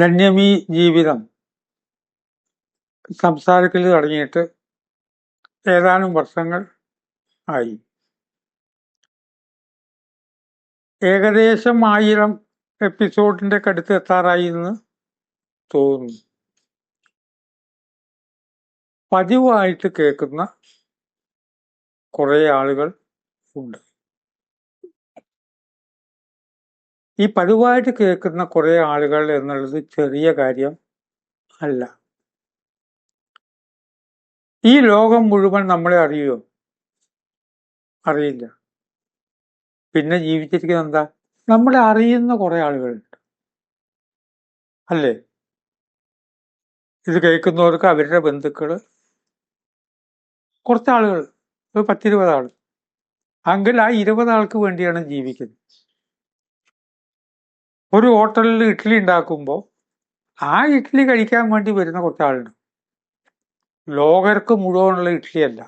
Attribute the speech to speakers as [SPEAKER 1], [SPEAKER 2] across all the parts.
[SPEAKER 1] ധന്യമീ ജീവിതം. സംസാരത്തിൽ തുടങ്ങിയിട്ട് ഏതാനും വർഷങ്ങൾ ആയി. ഏകദേശം ആയിരം എപ്പിസോഡിന്റെ കടുത്ത് എത്താറായി എന്ന് തോന്നുന്നു. പതിവായിട്ട് കേൾക്കുന്ന കുറേ ആളുകൾ ഉണ്ട്. ഈ പതിവായിട്ട് കേൾക്കുന്ന കുറെ ആളുകൾ എന്നുള്ളത് ചെറിയ കാര്യം അല്ല. ഈ ലോകം മുഴുവൻ നമ്മളെ അറിയോ? അറിയില്ല. പിന്നെ ജീവിച്ചിരിക്കുന്ന എന്താ? നമ്മളെ അറിയുന്ന കുറെ ആളുകളുണ്ട്. അല്ലേ? ഇത് കേൾക്കുന്നവർക്ക് അവരുടെ ബന്ധുക്കൾ കുറച്ച് ആളുകൾ ഒരു പത്തിരുപത് ആൾ എങ്കിൽ ആ ഇരുപത് ആൾക്ക് വേണ്ടിയാണ് ജീവിക്കുന്നത്. ഒരു ഹോട്ടലിൽ ഇഡ്ഡലി ഉണ്ടാക്കുമ്പോൾ ആ ഇഡ്ഡലി കഴിക്കാൻ വേണ്ടി വരുന്ന കുറച്ച് ആളുണ്ട് ലോകർക്ക് മുഴുവനുള്ള ഇഡ്ഡലിയല്ല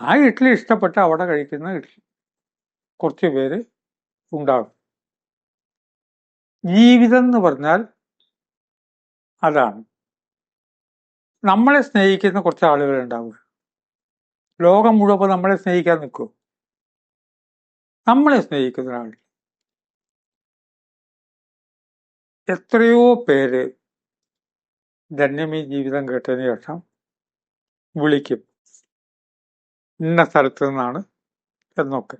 [SPEAKER 1] ആ ഇഡ്ഡലി ഇഷ്ടപ്പെട്ട് അവിടെ കഴിക്കുന്ന ഇഡ്ഡലി കുറച്ച് പേര് ഉണ്ടാകും ജീവിതം എന്ന് പറഞ്ഞാൽ അതാണ്. നമ്മളെ സ്നേഹിക്കുന്ന കുറച്ച് ആളുകൾ ഉണ്ടാവുക ലോകം മുഴുവൻ നമ്മളെ സ്നേഹിക്കാൻ നിൽക്കും. നമ്മളെ സ്നേഹിക്കുന്ന ആൾ എത്രയോ പേര് ധന്യമീ ജീവിതം കേട്ടതിന് ശേഷം വിളിക്കും. ഇന്ന സ്ഥലത്ത് നിന്നാണ് എന്നൊക്കെ.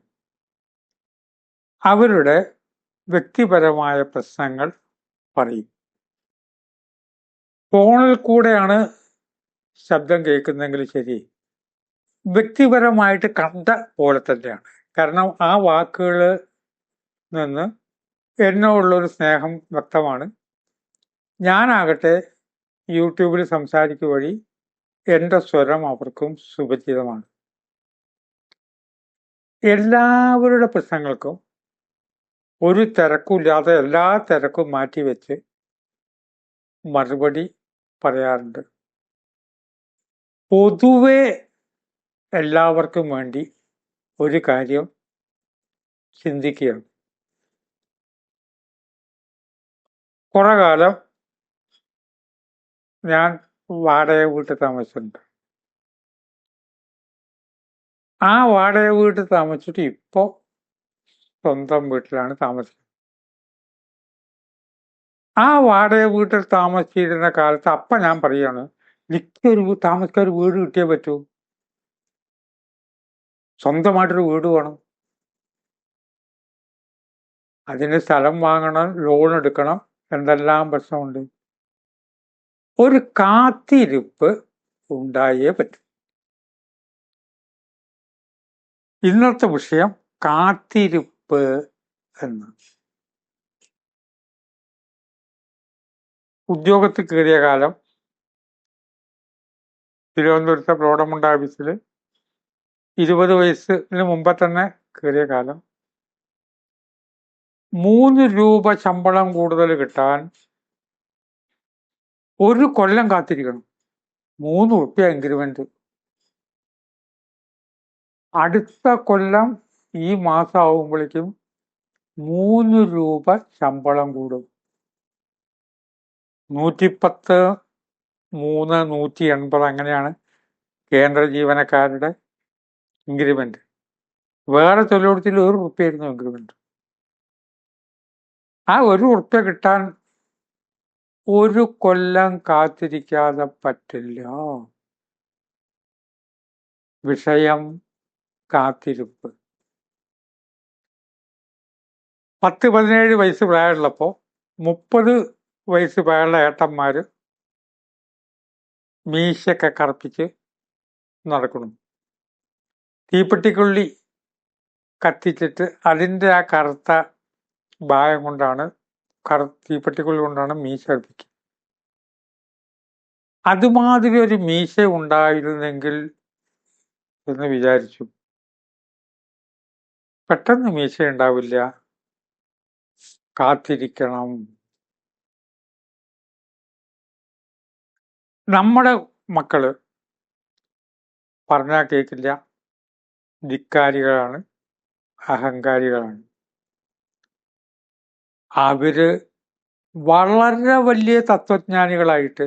[SPEAKER 1] അവരുടെ വ്യക്തിപരമായ പ്രശ്നങ്ങൾ പറയും. ഫോണിൽ കൂടെയാണ് ശബ്ദം കേൾക്കുന്നെങ്കിൽ ശരി. വ്യക്തിപരമായിട്ട് കണ്ട പോലെ തന്നെയാണ്. കാരണം ആ വാക്കുകൾ നിന്ന് എന്നോടുള്ളൊരു സ്നേഹം വ്യക്തമാണ്. ഞാനാകട്ടെ യൂട്യൂബിൽ സംസാരിക്കുക വഴി എന്റെ സ്വരം അവർക്കും സുപരിചിതമാണ്. എല്ലാവരുടെ പ്രശ്നങ്ങൾക്കും ഒരു തിരക്കുമില്ലാതെ എല്ലാ തിരക്കും മാറ്റിവെച്ച് മറുപടി പറയാറുണ്ട്. പൊതുവെ എല്ലാവർക്കും വേണ്ടി ഒരു കാര്യം ചിന്തിക്കുകയാണ്. കുറെ കാലം ഞാൻ വാടക വീട്ടിൽ താമസിച്ചിട്ടുണ്ട്. ആ വാടക വീട്ടിൽ താമസിച്ചിട്ട് ഇപ്പോ സ്വന്തം വീട്ടിലാണ് താമസിക്കുന്നത്. ആ വാടക വീട്ടിൽ താമസിച്ചിരുന്ന കാലത്ത് അപ്പ ഞാൻ പറയാണ് എനിക്കൊരു താമസിക്കാൻ ഒരു വീട് കിട്ടിയേ പറ്റൂ. സ്വന്തമായിട്ടൊരു വീട് വേണം. അതിന് സ്ഥലം വാങ്ങണം ലോൺ എടുക്കണം എന്തെല്ലാം പ്രശ്നമുണ്ട്. ഒരു കാത്തിരിപ്പ് ഉണ്ടായേ പറ്റും. ഇന്നത്തെ വിഷയം കാത്തിരിപ്പ് എന്ന്. ഉദ്യോഗത്തിൽ കയറിയ കാലം തിരുവനന്തപുരത്തെ പ്രോഡമുണ്ട ഓഫീസിൽ ഇരുപത് വയസ്സിന് മുമ്പ് തന്നെ കയറിയ കാലം. മൂന്ന് രൂപ ശമ്പളം കൂടുതൽ കിട്ടാൻ ഒരു കൊല്ലം കാത്തിരിക്കണം. മൂന്ന് റുപ്യ ഇൻക്രിമെന്റ് അടുത്ത കൊല്ലം ഈ മാസം ആവുമ്പോഴേക്കും മൂന്ന് രൂപ ശമ്പളം കൂടും. നൂറ്റിപ്പത്ത് മൂന്ന് നൂറ്റി എൺപത് അങ്ങനെയാണ് കേന്ദ്ര ജീവനക്കാരുടെ ഇൻക്രിമെന്റ് വേറെ തൊഴിലിടത്തിൽ ഒരു റുപ്യായിരുന്നു ഇൻക്രിമെന്റ് ആ ഒരു ഉറുപ്പ്യ കിട്ടാൻ ഒരു കൊല്ലം കാത്തിരിക്കാതെ പറ്റില്ല. വിഷയം കാത്തിരിപ്പ്. പത്ത് പതിനേഴ് വയസ്സ് പ്രായമുള്ളപ്പോൾ മുപ്പത് വയസ്സ് പ്രായമുള്ള ഏട്ടന്മാര് മീശയൊക്കെ കറുപ്പിച്ച് നടക്കണം തീപ്പെട്ടിക്കുള്ളി കത്തിച്ചിട്ട് അതിന്റെ ആ കറുത്ത ഭാഗം കൊണ്ടാണ് കറ തീപ്പെട്ടിക്കുള്ളി കൊണ്ടാണ് മീശ കത്തിക്കുക അതുമാതിരി ഒരു മീശ ഉണ്ടായിരുന്നെങ്കിൽ എന്ന് വിചാരിച്ചു. പെട്ടെന്ന് മീശ ഉണ്ടാവില്ല. കാത്തിരിക്കണം. നമ്മുടെ മക്കൾ പറഞ്ഞാൽ കേൾക്കില്ല ധിക്കാരികളാണ് അഹങ്കാരികളാണ്. അവർ വളരെ വലിയ തത്വജ്ഞാനികളായിട്ട്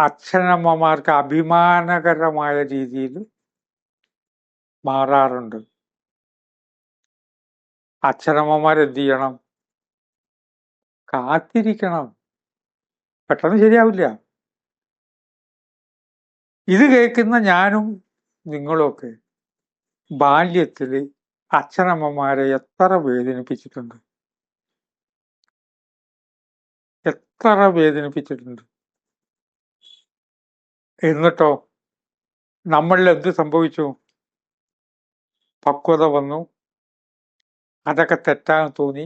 [SPEAKER 1] അച്ഛനമ്മമാർക്ക് അഭിമാനകരമായ രീതിയിൽ മാറാറുണ്ട്. അച്ഛനമ്മമാർ എന്ത് ചെയ്യണം കാത്തിരിക്കണം. പെട്ടെന്ന് ശരിയാവില്ല. ഇത് കേൾക്കുന്ന ഞാനും നിങ്ങളുമൊക്കെ ബാല്യത്തിൽ അച്ഛനമ്മമാരെ എത്ര വേദനിപ്പിച്ചിട്ടുണ്ട്. എത്ര വേദനിപ്പിച്ചിട്ടുണ്ട്. എന്നിട്ടോ നമ്മളിൽ എന്ത് സംഭവിച്ചു? പക്വത വന്നു. അതൊക്കെ തെറ്റാന്ന് തോന്നി.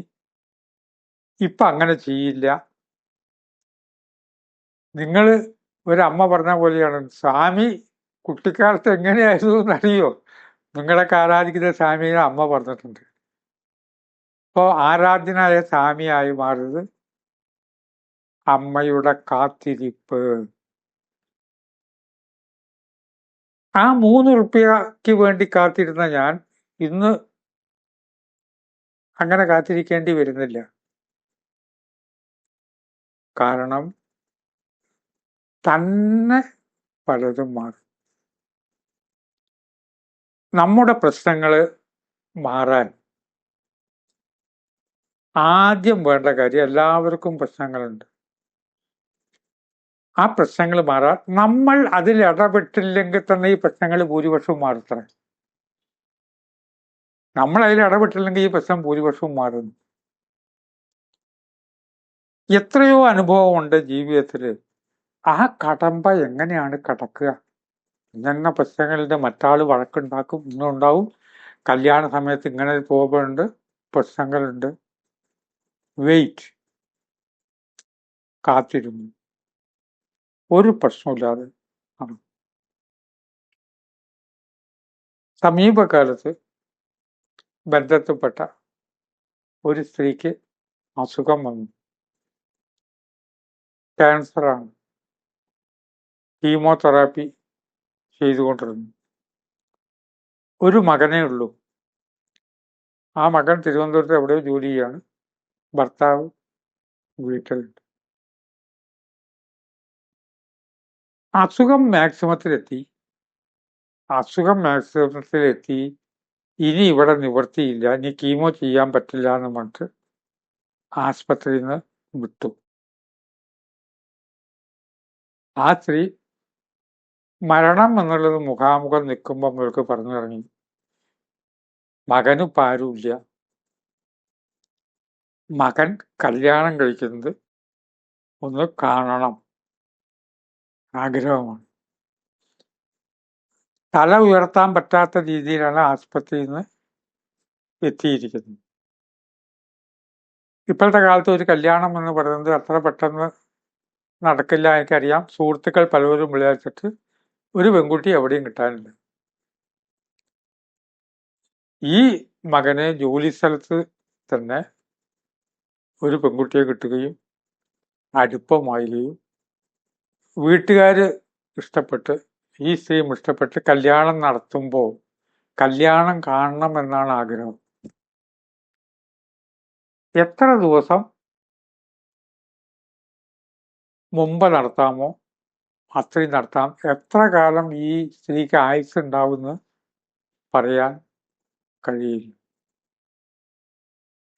[SPEAKER 1] ഇപ്പൊ അങ്ങനെ ചെയ്യില്ല. നിങ്ങൾ ഒരമ്മ പറഞ്ഞ പോലെയാണ്. സ്വാമി കുട്ടിക്കാലത്ത് എങ്ങനെയായിരുന്നു എന്നറിയോ? നിങ്ങളൊക്കെ ആരാധിക്കുന്ന സ്വാമിയെ അമ്മ പറഞ്ഞിട്ടുണ്ട്. അപ്പോൾ ആരാധ്യനായ സ്വാമിയായി മാറുന്നത് അമ്മയുടെ കാത്തിരിപ്പ്. ആ മൂന്ന് റുപ്യക്ക് വേണ്ടി കാത്തിരുന്ന ഞാൻ ഇന്ന് അങ്ങനെ കാത്തിരിക്കേണ്ടി വരുന്നില്ല. കാരണം തന്നെ പലതും മാറും. നമ്മുടെ പ്രശ്നങ്ങൾ മാറാൻ ആദ്യം വേണ്ട കാര്യം എല്ലാവർക്കും പ്രശ്നങ്ങളുണ്ട്. ആ പ്രശ്നങ്ങൾ മാറാൻ നമ്മൾ അതിൽ ഇടപെട്ടില്ലെങ്കിൽ തന്നെ ഈ പ്രശ്നങ്ങൾ ഭൂരിപക്ഷവും മാറത്തറ നമ്മൾ അതിൽ ഇടപെട്ടില്ലെങ്കിൽ ഈ പ്രശ്നം ഭൂരിപക്ഷവും മാറുന്നു എത്രയോ അനുഭവമുണ്ട് ജീവിതത്തിൽ ആ കടമ്പ എങ്ങനെയാണ് കടക്കുക? ഇന്ന പ്രശ്നങ്ങളുടെ മറ്റാൾ വഴക്കുണ്ടാക്കും ഇന്നുണ്ടാവും. കല്യാണ സമയത്ത് ഇങ്ങനെ പോകുന്നുണ്ട് പ്രശ്നങ്ങളുണ്ട്. വെയിറ്റ്. കാത്തിരുന്നു. ഒരു പ്രശ്നമില്ലാതെ ആണ് സമീപകാലത്ത് ബന്ധത്തിൽപ്പെട്ട ഒരു സ്ത്രീക്ക് അസുഖം വന്നു. ക്യാൻസറാണ്. കീമോതെറാപ്പി ചെയ്തുകൊണ്ടിരുന്നു. ഒരു മകനേ ഉള്ളൂ. ആ മകൻ തിരുവനന്തപുരത്ത് എവിടെയോ ജോലി ചെയ്യാണ്. ഭർത്താവ് വീട്ടിലുണ്ട്. അസുഖം മാക്സിമത്തിലെത്തി അസുഖം മാക്സിമത്തിലെത്തി ഇനി ഇവിടെ നിവൃത്തിയില്ല ഇനി കീമോ ചെയ്യാൻ പറ്റില്ല എന്ന് പറഞ്ഞിട്ട് ആസ്പത്രിയിൽ നിന്ന് വിട്ടു ആ സ്ത്രീ മരണം എന്നുള്ളത് മുഖാമുഖം നിൽക്കുമ്പോൾ നമ്മൾക്ക് പറഞ്ഞിറങ്ങി മകന് പാരുമില്ല മകൻ കല്യാണം കഴിക്കുന്നത് ഒന്ന് കാണണം ആഗ്രഹമാണ്. തല ഉയർത്താൻ പറ്റാത്ത രീതിയിലാണ് ആസ്പത്രിയിൽ നിന്ന് എത്തിയിരിക്കുന്നത്. ഇപ്പോഴത്തെ കാലത്ത് ഒരു കല്യാണം എന്ന് പറയുന്നത് അത്ര പെട്ടെന്ന് നടക്കില്ല എനിക്കറിയാം. സുഹൃത്തുക്കൾ പലവരും വിളിച്ചിട്ട് ഒരു പെൺകുട്ടി എവിടെയും കിട്ടാനില്ല. ഈ മകനെ ജോലി സ്ഥലത്ത് തന്നെ ഒരു പെൺകുട്ടിയെ കിട്ടുകയും അടുപ്പമാവുകയും വീട്ടുകാര് ഇഷ്ടപ്പെട്ട് ഈ സ്ത്രീയും ഇഷ്ടപ്പെട്ട് കല്യാണം നടത്തുമ്പോൾ കല്യാണം കാണണം എന്നാണ് ആഗ്രഹം. എത്ര ദിവസം മുമ്പ് നടത്താമോ അത്രയും നടത്താം എത്ര കാലം ഈ സ്ത്രീക്ക് ആയുസ് ഉണ്ടാവുമെന്ന് പറയാൻ കഴിയില്ല.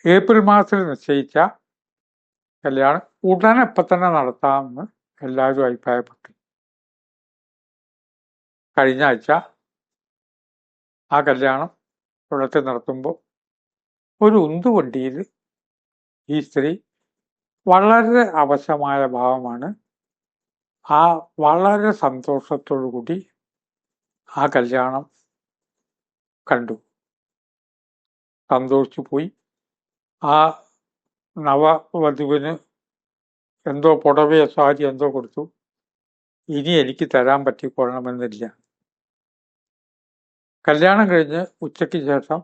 [SPEAKER 1] ഏപ്രിൽ മാസത്തിൽ നിശ്ചയിച്ച കല്യാണം ഉടനെ ഇപ്പം തന്നെ നടത്താമെന്ന് എല്ലാവരും അഭിപ്രായപ്പെട്ടു കഴിഞ്ഞ ആഴ്ച ആ കല്യാണം ഇവിടത്തെ നടത്തുമ്പോൾ ഒരു ഉന്തുവണ്ടിയിൽ ഈ സ്ത്രീ വളരെ അവശമായ ഭാവമാണ്. ആ വളരെ സന്തോഷത്തോടു കൂടി ആ കല്യാണം കണ്ടു. സന്തോഷിച്ചു പോയി. ആ നവവധുവിന് എന്തോ പുടവയോ സാരി എന്തോ കൊടുത്തു. ഇനി എനിക്ക് തരാൻ പറ്റിക്കൊള്ളണമെന്നില്ല. കല്യാണം കഴിഞ്ഞ് ഉച്ചയ്ക്ക് ശേഷം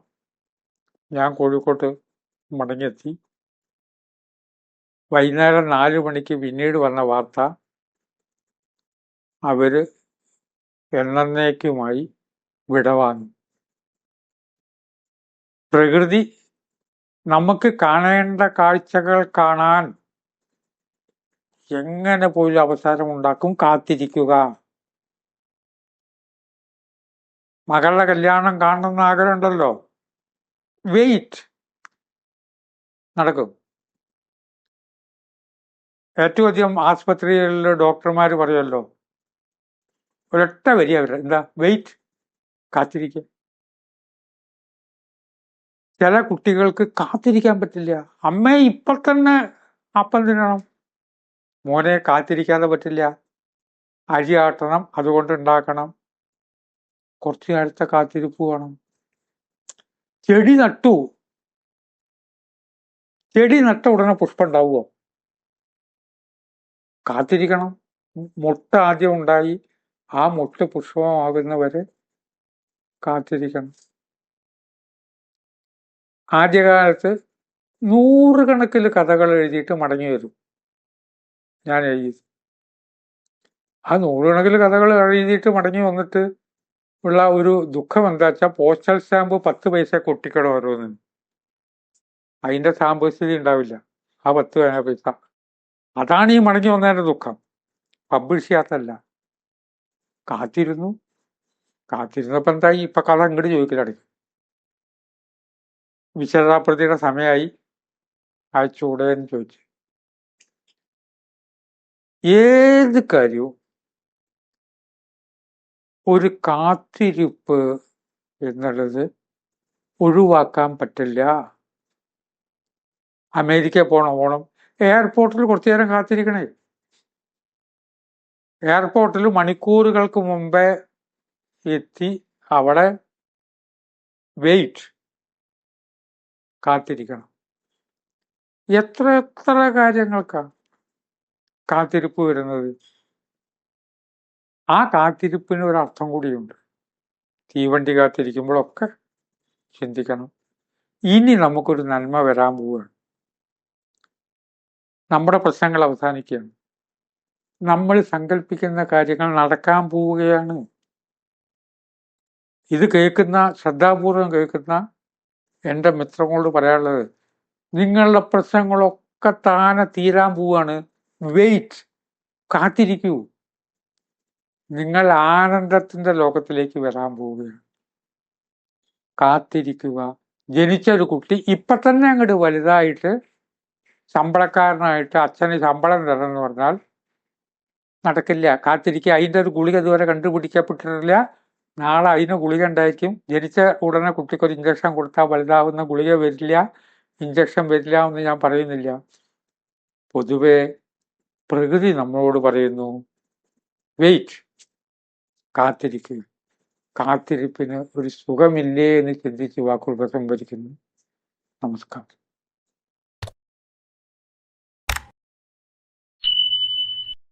[SPEAKER 1] ഞാൻ കോഴിക്കോട്ട് മടങ്ങിയെത്തി. വൈകുന്നേരം നാല് മണിക്ക് പിന്നീട് വന്ന വാർത്ത അവർ എണ്ണന്നേക്കുമായി വിടവാങ്ങി. പ്രകൃതി നമുക്ക് കാണേണ്ട കാഴ്ചകൾ കാണാൻ എങ്ങനെ പോലും അവസാനം ഉണ്ടാക്കും കാത്തിരിക്കുക. മകളുടെ കല്യാണം കാണണമെന്ന് ആഗ്രഹമുണ്ടല്ലോ. വെയിറ്റ് നടക്കും. ഏറ്റവും അധികം ആസ്പത്രികളിലെ ഡോക്ടർമാർ പറയുമല്ലോ ഒരൊറ്റ വരിക അവരുടെ എന്താ? വെയിറ്റ് കാത്തിരിക്കുക. ചില കുട്ടികൾക്ക് കാത്തിരിക്കാൻ പറ്റില്ല. അമ്മയെ ഇപ്പൊ തന്നെ അപ്പം തിന്നണം. മോനെ കാത്തിരിക്കാതെ പറ്റില്ല. അരി ആട്ടണം അതുകൊണ്ട് ഉണ്ടാക്കണം. കുറച്ച് നേരത്തെ കാത്തിരിപ്പ് വേണം. ചെടി നട്ടു. ചെടി നട്ട ഉടനെ പുഷ്പം ഉണ്ടാവുമോ കാത്തിരിക്കണം. മുട്ട ആദ്യം ഉണ്ടായി. ആ മുട്ട പുഷ്പമാകുന്നവരെ കാത്തിരിക്കണം. ആദ്യകാലത്ത് നൂറുകണക്കിൽ കഥകൾ എഴുതിയിട്ട് മടങ്ങി വരും. ഞാൻ എഴുതി. ആ നൂറുകണക്കിൽ കഥകൾ എഴുതിയിട്ട് മടങ്ങി വന്നിട്ട് ഉള്ള ഒരു ദുഃഖം എന്താ വെച്ചാൽ പോസ്റ്റൽ സ്റ്റാമ്പ് പത്ത് പൈസ കൊട്ടിക്കണം ഓരോന്നിന്. അതിന്റെ സ്ഥിതി ഉണ്ടാവില്ല. ആ പത്ത് പൈസ അതാണ് ഈ മടങ്ങി വന്നതിന്റെ ദുഃഖം. പബ്ലിഷ് ചെയ്യാത്തല്ല കാത്തിരുന്നു. കാത്തിരുന്നപ്പോ എന്തായി? ഇപ്പൊ കഥ അങ്ങോട്ട് ചോദിക്കലടക്കും വിശദാപ്രതിയുടെ സമയമായി അയച്ചുകൂടെ എന്ന് ചോദിച്ചു. ഏത് കാര്യവും ഒരു കാത്തിരിപ്പ് എന്നുള്ളത് ഒഴിവാക്കാൻ പറ്റില്ല. അമേരിക്ക പോണം ഓണം എയർപോർട്ടിൽ കുറച്ചു നേരം കാത്തിരിക്കണേ. എയർപോർട്ടിൽ മണിക്കൂറുകൾക്ക് മുമ്പേ എത്തി അവിടെ വെയിറ്റ് കാത്തിരിക്കണം. എത്ര എത്ര കാര്യങ്ങൾക്കാണ് കാത്തിരിപ്പ് വരുന്നത്. ആ കാത്തിരിപ്പിന് ഒരു അർത്ഥം കൂടിയുണ്ട്. തീവണ്ടി കാത്തിരിക്കുമ്പോഴൊക്കെ ചിന്തിക്കണം. ഇനി നമുക്കൊരു നന്മ വരാൻ പോവുകയാണ്. നമ്മുടെ പ്രശ്നങ്ങൾ അവസാനിക്കുകയാണ്. നമ്മൾ സങ്കല്പിക്കുന്ന കാര്യങ്ങൾ നടക്കാൻ പോവുകയാണ്. ഇത് കേൾക്കുന്ന ശ്രദ്ധാപൂർവം കേൾക്കുന്ന എന്റെ മിത്രങ്ങളോട് പറയാനുള്ളത് നിങ്ങളുടെ പ്രശ്നങ്ങളൊക്കെ താനെ തീരാൻ പോവാണ് വെയിറ്റ് കാത്തിരിക്കൂ. നിങ്ങൾ ആനന്ദത്തിന്റെ ലോകത്തിലേക്ക് വരാൻ പോവുകയാണ്. കാത്തിരിക്കുക. ജനിച്ച ഒരു കുട്ടി ഇപ്പൊ തന്നെ അങ്ങോട്ട് വലുതായിട്ട് ശമ്പളക്കാരനായിട്ട് അച്ഛന് ശമ്പളം തരണമെന്ന് പറഞ്ഞാൽ നടക്കില്ല. കാത്തിരിക്കുക. അതിന്റെ ഒരു ഗുളിക ഇതുവരെ കണ്ടുപിടിക്കപ്പെട്ടിട്ടില്ല. നാളെ അതിന് ഗുളിക ഉണ്ടായിരിക്കും. ജനിച്ച ഉടനെ കുട്ടിക്ക് ഒരു ഇഞ്ചക്ഷൻ കൊടുത്താൽ വലുതാവുന്ന ഗുളിക വരില്ല. ഇഞ്ചക്ഷൻ വരില്ല എന്ന് ഞാൻ പറയുന്നില്ല. പൊതുവെ പ്രകൃതി നമ്മളോട് പറയുന്നു വെയിറ്റ് കാത്തിരിക്കുക കാത്തിരിപ്പിന് ഒരു സുഖമില്ലേ എന്ന് ചിന്തിച്ച് വാക്കുകൾ സംഭരിക്കുന്നു നമസ്കാരം.